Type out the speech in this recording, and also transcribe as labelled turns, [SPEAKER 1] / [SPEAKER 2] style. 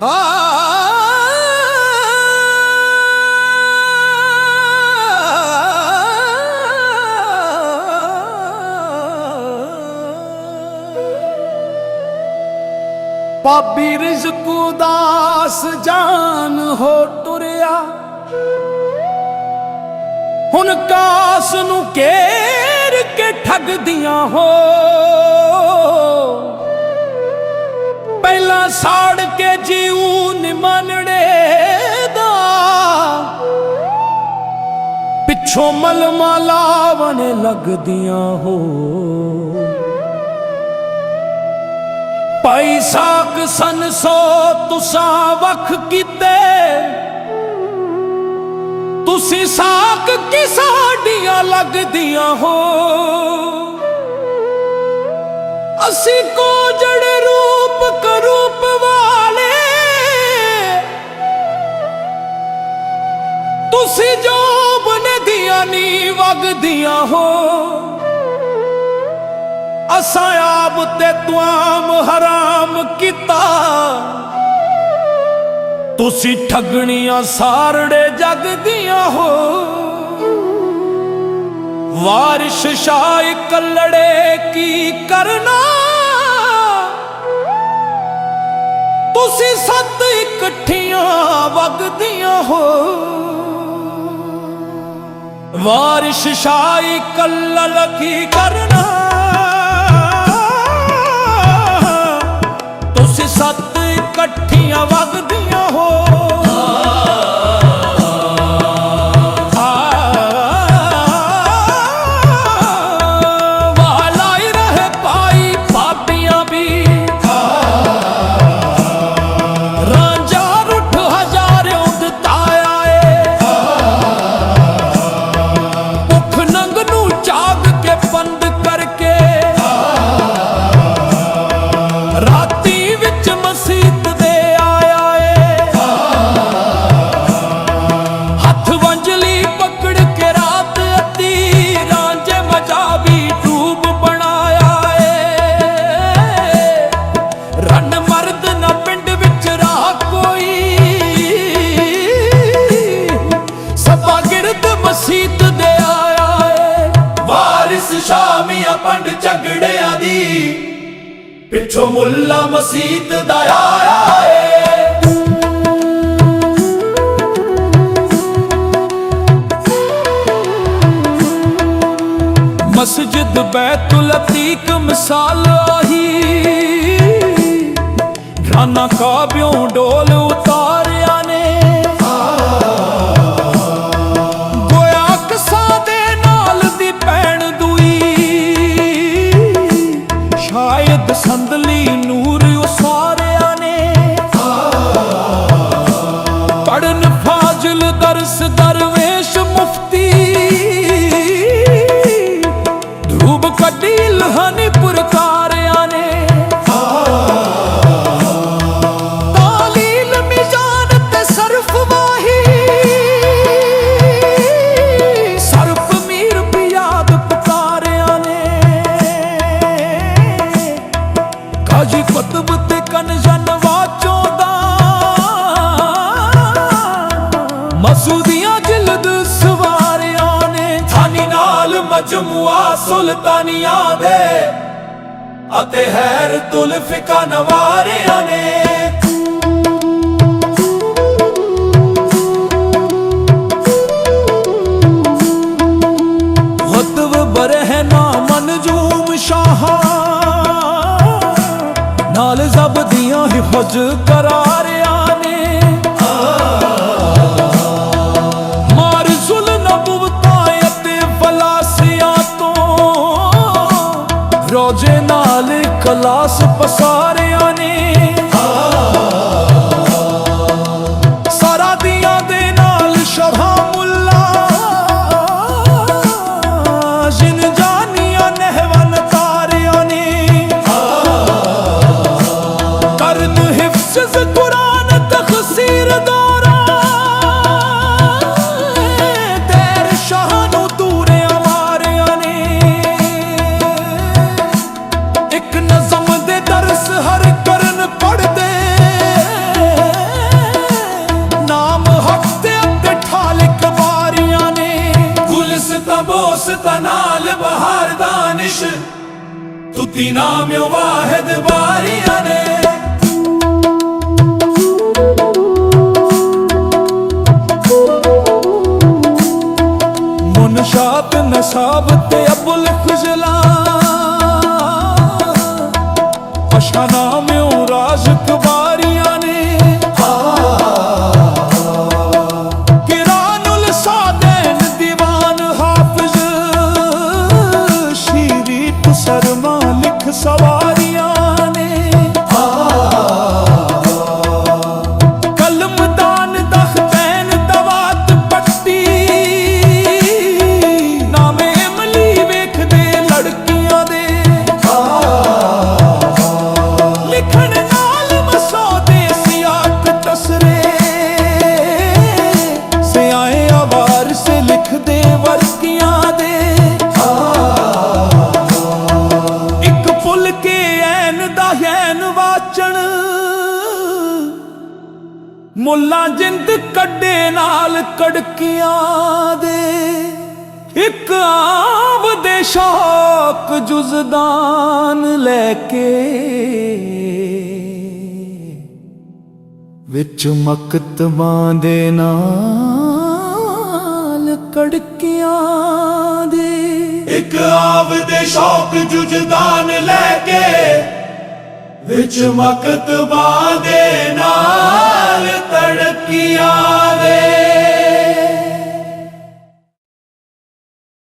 [SPEAKER 1] ਪਾਬੀ ਰਿਜ਼ਕ ਉਦਾਸ ਜਾਨ ਹੋ ਟੁਰਿਆ। ਹੁਣ ਕਾਸ ਨੂੰ ਘੇਰ ਕੇ ਠੱਗਦੀਆਂ ਹੋ। ਪਿੱਛੋਂ ਮਲਮਾ ਲਾਵਣ ਲੱਗਦੀਆਂ ਹੋ। ਭਾਈ ਸਾਕ ਸਨ ਸੋ ਤੁਸਾਂ ਵਖ ਕੀਤੇ। ਤੁਸੀਂ ਸਾਕ ਕੀ ਸਾਡੀਆਂ ਲੱਗਦੀਆਂ ਹੋ। ਅਸੀਂ ਕੋ ਜੜ ਰੂਪ ਕਰੂਪ ਵਾਲੇ। ਤੁਸੀਂ ਜੋ ਬਨਦੀਆਂ ਨੀ ਵਗਦੀਆਂ ਹੋ। ਅਸਾਂ ਆਪ ਤੇ ਤੁਆਮ ਹਰਾਮ ਕੀਤਾ। ਤੁਸੀਂ ਠੱਗਣੀਆਂ ਸਾਰੜੇ ਜਗ ਦੀਆਂ ਹੋ। ਵਾਰਿਸ਼ ਸ਼ਾਹ ਕੱਲੜੇ ਕੀ ਕਰਨਾ? ਤੁਸੀਂ ਸੱਤ ਇਕੱਠੀਆਂ ਵਗਦੀਆਂ ਹੋ। ਵਾਰਿਸ਼ ਸ਼ਾਹ ਕੱਲੜ ਕੀ ਕਰਨਾ? ਤੁਸੀਂ ਸੱਤ ਇਕੱਠੀਆਂ ਵਗਦੀਆਂ ਹੋ। ਪੰਡ
[SPEAKER 2] ਝਗੜਿਆਂ ਦੀ। ਪਿੱਛੋਂ ਮੁੱਲਾ ਮਸੀਤ ਦਾ ਆਇਆ ਏ।
[SPEAKER 1] ਮਸਜਿਦ ਬੈਤੁਲ ਅਤੀਕ ਮਿਸਾਲ ਆਹੀ। ਰਾਨਾ ਕਾਬਿਓਂ ਡੋਲ ਉਤਾਰ ਨਾਲ
[SPEAKER 2] ਮਜਮੂਆ ਸੁਲਤਾਨੀਆਂ ਦੇ ਅਤੇ ਹੈਰ ਤੁਲਫਿਕਾ ਨਵਾਰਿਆਂ ਨੇ।
[SPEAKER 1] ਨਾਲ ਪਸਾਰਿਆਂ ਨੇ। ਸਾਰਾ ਦੀਆਂ ਦੇ ਨਾਲ ਸ਼ਰਹਾ ਮੁੱਲਾ। ਜਿਨ ਜਾਨੀਆਂ ਨਹਿਵਨ ਤਾਰਿਆਂ ਨੇ। ਕਰਨ ਹਿਫਜ਼ ਕੁਰਾਨ ਤਖਸੀਰ ਦੌਰਾ
[SPEAKER 2] ਕੀਤੀ ਨਾਮ ਵਾਹਿਦ ਬਾਰੀਆਂ ਨੇ।
[SPEAKER 1] ਮੁਨਸ਼ਾਤ ਨਸਾਬ ਤੇ ਅਬੁਲ ਖੁਜਲਾ। ਅਸ਼ਾ ਨਾਮ ਰਾਜ ਕਬਾਰੀਆਂ ਮੁੱਲਾ ਜਿੰਦ ਕੱਢੇ ਨਾਲ ਕੜਕੀਆਂ ਦੇ। ਇੱਕ ਆਵ ਦੇ ਸ਼ੌਕ ਜੁਜ਼ਦਾਨ ਲੈ ਕੇ। ਵਿੱਚ ਮਕਤਬਾਂ ਦੇ ਨਾਲ ਕੜਕੀਆਂ ਦੇ।
[SPEAKER 2] ਇੱਕ ਆਵ ਦੇ ਸ਼ੌਕ ਜੁਜਦਾਨ ਲੈ ਕੇ। ਵਿੱਚ ਮਕਤਬਾਂ ਦੇ ਨਾਲ किया वे